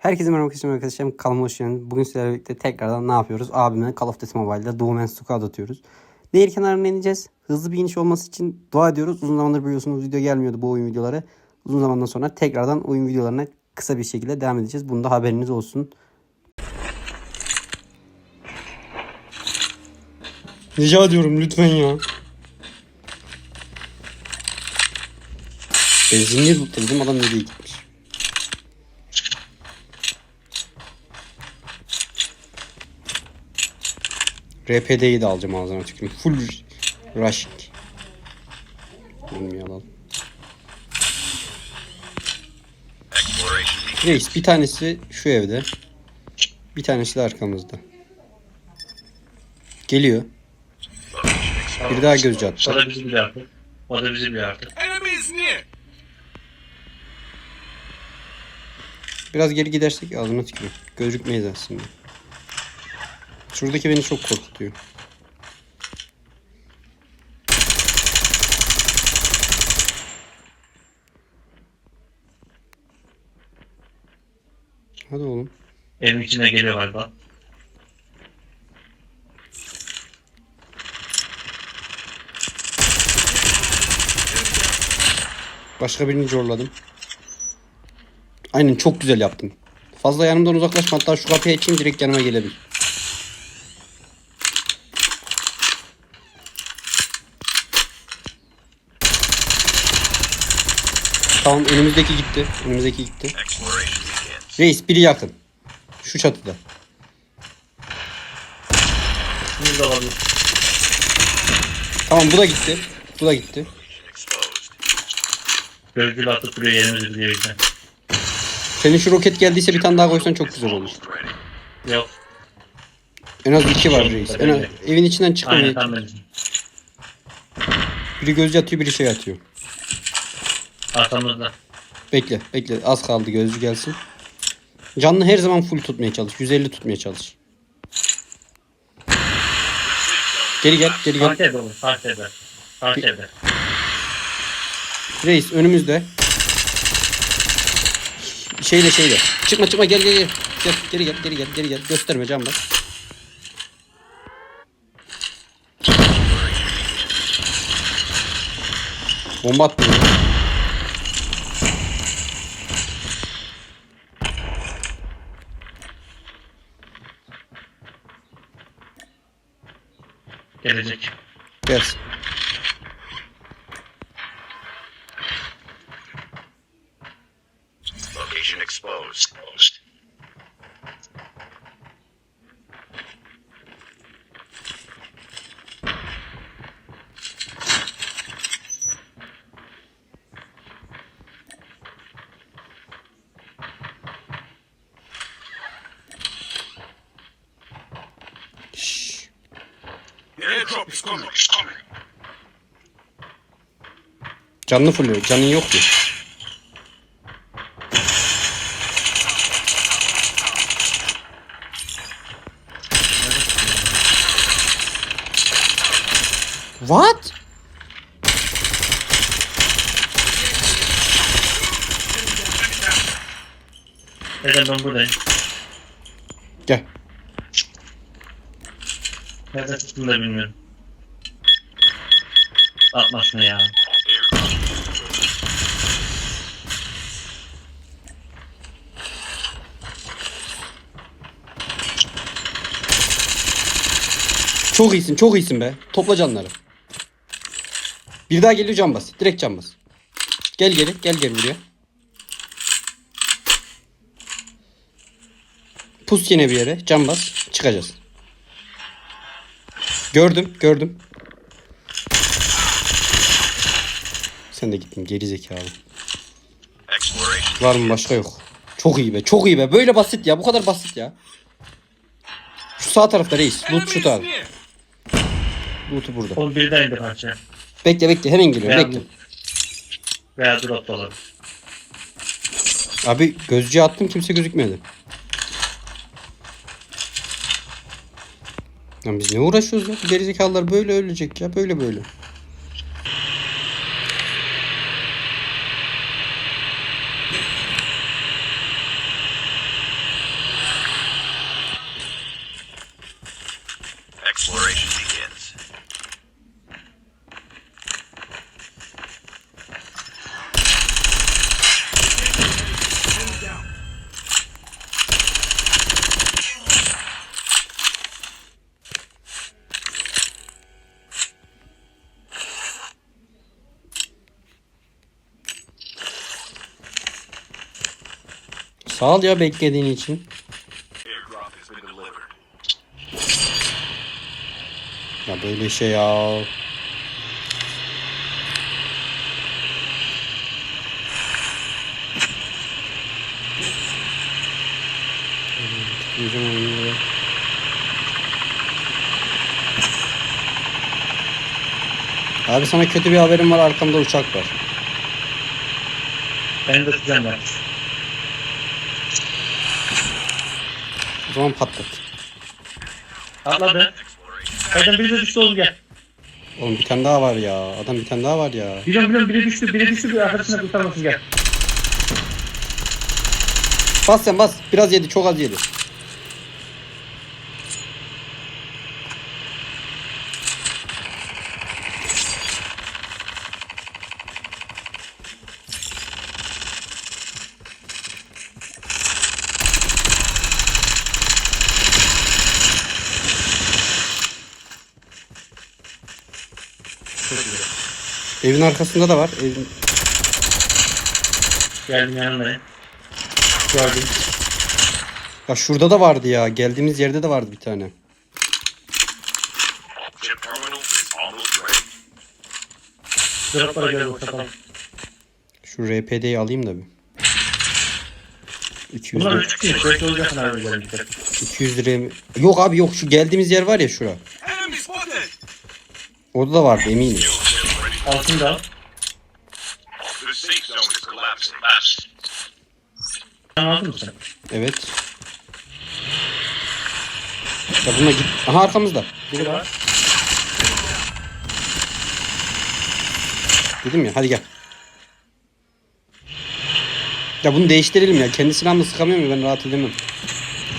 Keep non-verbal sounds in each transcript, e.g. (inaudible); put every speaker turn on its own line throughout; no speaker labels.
Herkese merhaba arkadaşlar arkadaşlarım kanalıma hoş geldiniz. Bugün sizlerle birlikte tekrardan ne yapıyoruz? Abimle Call of Duty Mobile'da Duo Man Squad atıyoruz. Nehir kenarına ineceğiz. Hızlı bir iniş olması için dua ediyoruz. Uzun zamandır biliyorsunuz video gelmiyordu bu oyun videoları. Uzun zamandan sonra tekrardan oyun videolarına kısa bir şekilde devam edeceğiz. Bunda haberiniz olsun. Rica ediyorum lütfen ya. Benzinliği tuttum adam nereye gitmiş. RPD'yi de alacağım ağzına tüküreyim. Full rushing. Bunu alalım. Reis bir tanesi şu evde. Bir tanesi de arkamızda. Geliyor. Bir daha gözcü
O
attı.
da bizi biliyor artık. O da bizi biliyor artık.
Biraz geri gidersek ağzına tüküreyim. Gözükmeyiz aslında. Şuradaki beni çok korkutuyor. Hadi oğlum.
Evin içine geliyor galiba.
Başka birini zorladım. Aynen çok güzel yaptın. Fazla yanımdan uzaklaşma hatta şu kapıyı açayım direkt yanıma gelebil. Tamam önümüzdeki gitti. Önümüzdeki gitti. Reis biri yakın. Şu çatıda.
De olabilir.
Tamam bu da gitti. Bu da gitti.
Gözcülü atıp duruyor yerimizi bizden.
Senin şu roket geldiyse bir tane daha koysan çok güzel olur.
Yok.
En az iki var reis. En az, evin içinden
Aynen
çıkamıyor.
tam benim.
Biri gözcü atıyor biri şey atıyor.
Arkamızda.
Bekle bekle az kaldı gözcü gelsin. Canlı her zaman full tutmaya çalış. 150 tutmaya çalış. Geri gel geri gel.
Fark eder oğlum. Fark eder. Fark eder.
Reis önümüzde. Şeyle şeyle. Çıkma çıkma gel gel gel. Gel geri gel geri gel geri gel. Gösterme can bak. Bomba attı.
Gelecek.
Gelsin.
Location exposed. Airdrop is coming. Is coming.
Canlı fulluyor. Canın yok mu? What?
Neden ben buradayım?
Gel.
Nerede tuttum da bilmiyorum. Atma şunu ya.
Çok iyisin, çok iyisin be. Topla canları. Bir daha geliyor can bas. Direkt can bas. Gel geri, gel geri buraya. Pus yine bir yere. Can bas. Çıkacağız. Gördüm, gördüm. Sen de gittin geri zekalı. Var mı başka yok. Çok iyi be, çok iyi be. Böyle basit ya, bu kadar basit ya. Şu sağ tarafta reis. Loot abi.
near.
Loot'u burada.
Oğlum birden indi parça.
Bekle bekle hemen geliyorum
Veya,
bekle.
veya drop da olabilir.
Abi gözcüye attım kimse gözükmedi. Lan biz ne uğraşıyoruz ya? Gerizekalılar böyle ölecek ya. Böyle böyle.
Exploration.
Sağ ol ya beklediğin için. Ya böyle şey ya. Abi sana kötü bir haberim var arkamda uçak var.
Benim de sıcağım var.
O zaman patlat.
Atladı. Kaydan biri de düştü oğlum gel.
Oğlum bir tane daha var ya. Adam bir tane daha var ya.
Biliyorum biliyorum biri düştü biri düştü bir arkadaşına kurtarmasın gel.
Bas sen bas. Biraz yedi çok az yedi. Evin arkasında da var. Evin...
Geldim yanındayım. Gördüm.
Ya şurada da vardı ya. Geldiğimiz yerde de vardı bir tane.
Droplara göre boşaltalım.
Şu RPD'yi alayım da bir. 200
Bunlar
lira,
üç kişi. Belki olacak abi gelince.
200 liraya mı? Yok abi yok şu geldiğimiz yer var ya şura. Orada da vardı eminim.
Ready.
Altını da al.
The safe zone is collapsing. Fast.
Sen aldın mı sen?
Evet. Ya bununla git. Aha arkamızda.
Biri var.
Dedim ya hadi gel. Ya bunu değiştirelim ya. Kendi silahımla sıkamıyorum ya ben rahat edemem.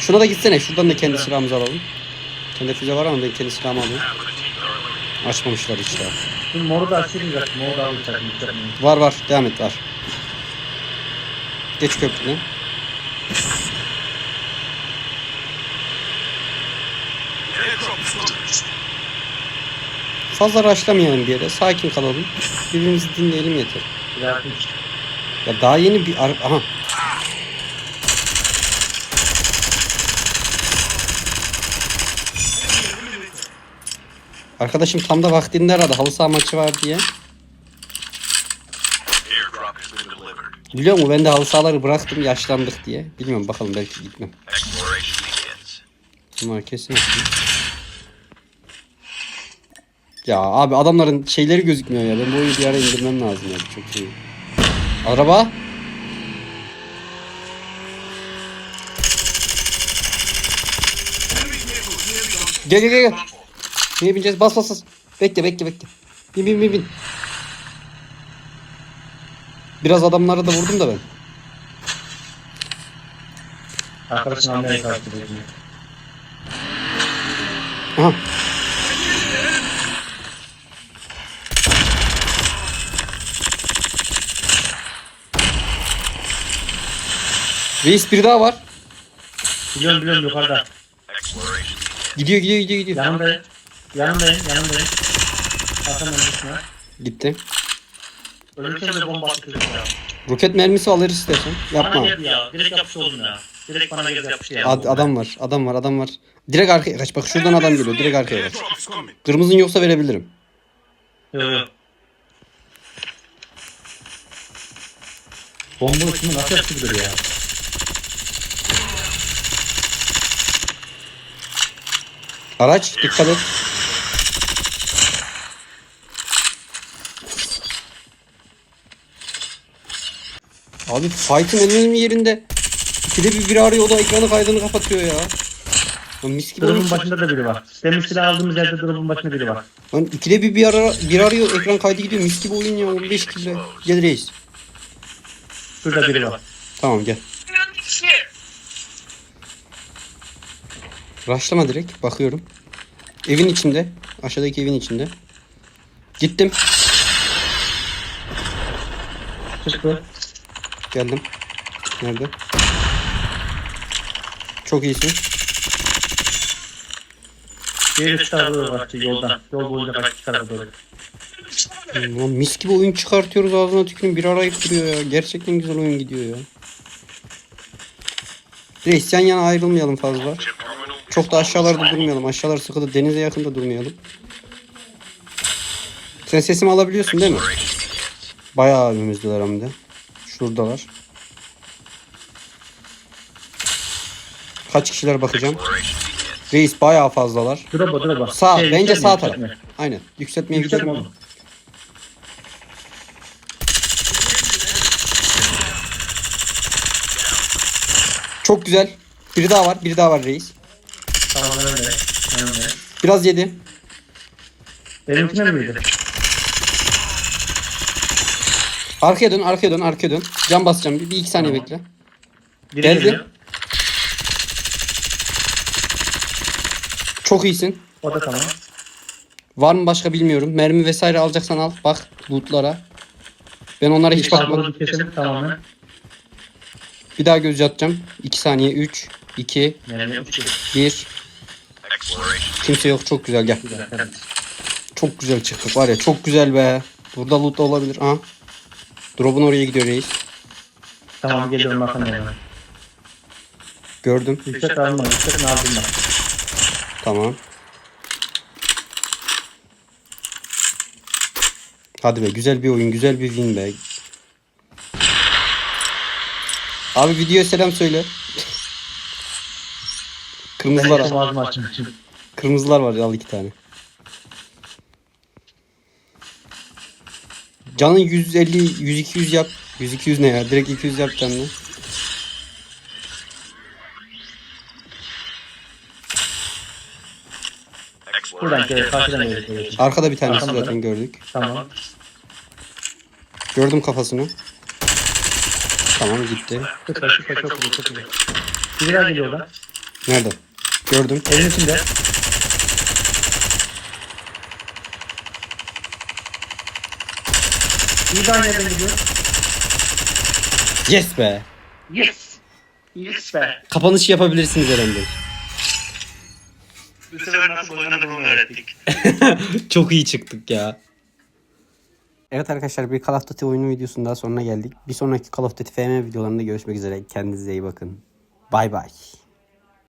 Şuna da gitsene. Şuradan da kendi silahımızı alalım. Kendi füze var ama ben kendi silahımı alayım. Açmamışlar hiç daha.
Şimdi moru da zaten. Moru da alacak.
Var var. Devam et var. Geç köprüden. Fazla raşlamayalım bir yere. Sakin kalalım. Birbirimizi dinleyelim yeter. Ya daha yeni bir... Aha. Arkadaşım tam da vaktinde aradı. Halı saha maçı var diye. Biliyor musun ben de halı sahaları bıraktım yaşlandık diye. Bilmiyorum bakalım belki gitmem. Bunlar kesin. Ya abi adamların şeyleri gözükmüyor ya. Ben bu oyunu bir ara indirmem lazım ya. Çok iyi. Araba. Gel gel gel. Niye bineceğiz? Bas bas bas. Bekle bekle bekle. Bin bin bin bin. Biraz adamlara da vurdum da ben.
Arkadaşın almaya karşı bekliyor.
Aha. Reis bir daha var.
Biliyorum biliyorum yukarıda.
Gidiyor gidiyor gidiyor gidiyor.
Yanındayım. Yanındayım. Yanındayım. Hakan öncesine.
Gitti.
Ölürken de bomba atacağız ya.
Roket mermisi alırız istersen.
Bana
Yapma.
geldi ya. Direkt yapıştı oldum ya. Direkt bana geldi yapıştı ya.
Ad- adam var. Adam var. Adam var. Direkt arkaya kaç. Bak şuradan adam geliyor. Direkt arkaya kaç. Kırmızın yoksa verebilirim.
Yo, yo. Bomba uçumu nasıl yapıştırır ya?
Araç dikkat et. Abi fight'ın en önemli yerinde. İkide bir biri arıyor o da ekranı kaydını kapatıyor ya. Lan mis gibi.
Drop'un başında da biri var. Demin silah aldığımız yerde drop'un başında biri var.
Lan ikide bir bir, ara, bir arıyor ekran kaydı gidiyor mis gibi oyun ya 15 kilo. Gel reis.
Şurada biri var.
Tamam gel. Raşlama direkt bakıyorum. Evin içinde. Aşağıdaki evin içinde. Gittim.
Çıktı.
Geldim. Nerede? Çok iyisin.
Üst tarafa kaçtı yoldan. Yol boyunca kaçtı tarafa doğru.
Lan mis gibi oyun çıkartıyoruz ağzına tükürün bir arayıp duruyor ya. Gerçekten güzel oyun gidiyor ya. Reis yan yana ayrılmayalım fazla. Çok da aşağılarda durmayalım. Aşağılar sıkıntı. Denize yakında durmayalım. Sen sesimi alabiliyorsun değil mi? Bayağı önümüzdeler hem de. Şuradalar. Kaç kişiler bakacağım. Reis bayağı fazlalar.
Drop'a drop'a.
Sağ.
Şey,
bence sağ taraf. Aynen. Yükseltmeye
Yükselme
gidelim. Çok güzel. Biri daha var. Biri daha var reis.
Tamam. Önde.
Biraz yedi.
Benimkine mi girdi?
Arkaya dön, arkaya dön, arkaya dön. Can basacağım. Bir, bir iki saniye
Tamam.
bekle.
Biri
Geldi.
geliyor.
Çok iyisin.
O da tamam.
Var mı başka bilmiyorum. Mermi vesaire alacaksan al. Bak lootlara. Ben onlara hiç bakmadım.
Kesin tamamen.
Bir daha göz atacağım. 2 saniye. 3, 2,
Yani uçtu.
1.
exploration.
Kimse yok. Çok güzel gel.
Güzel.
Çok güzel çıktık var ya. Çok güzel be. Burada loot da olabilir. Aha. Drop'un oraya gidiyor reis.
Tamam geliyorum bakalım hemen.
Gördüm.
Yüksek alma. Yüksek aldım.
Tamam. Hadi be güzel bir oyun, güzel bir win be. Abi videoya selam söyle. (laughs) Kırmızılar,
şimdi.
kırmızılar var al iki tane. Canın 150, 100, 200 yap. 100, 200 ne ya? Direkt 200 yap canını.
Buradan gel. Karşıdan geliyor.
Arkada bir tanesi
Arkamda.
zaten gördük.
Tamam.
Gördüm kafasını. Tamam gitti.
Süper süper çok iyi çok iyi. Biri daha geliyor oradan.
Nerede? Gördüm.
Evin içinde. Daha nereden gidiyor?
Yes be.
Yes. Yes be.
Kapanış yapabilirsiniz herhalde.
Bu sefer nasıl oynanır onu öğrettik. (laughs)
Çok iyi çıktık ya. Evet arkadaşlar bir Call of Duty oyunu videosunun daha sonuna geldik. Bir sonraki Call of Duty FM videolarında görüşmek üzere. Kendinize iyi bakın. Bay bay.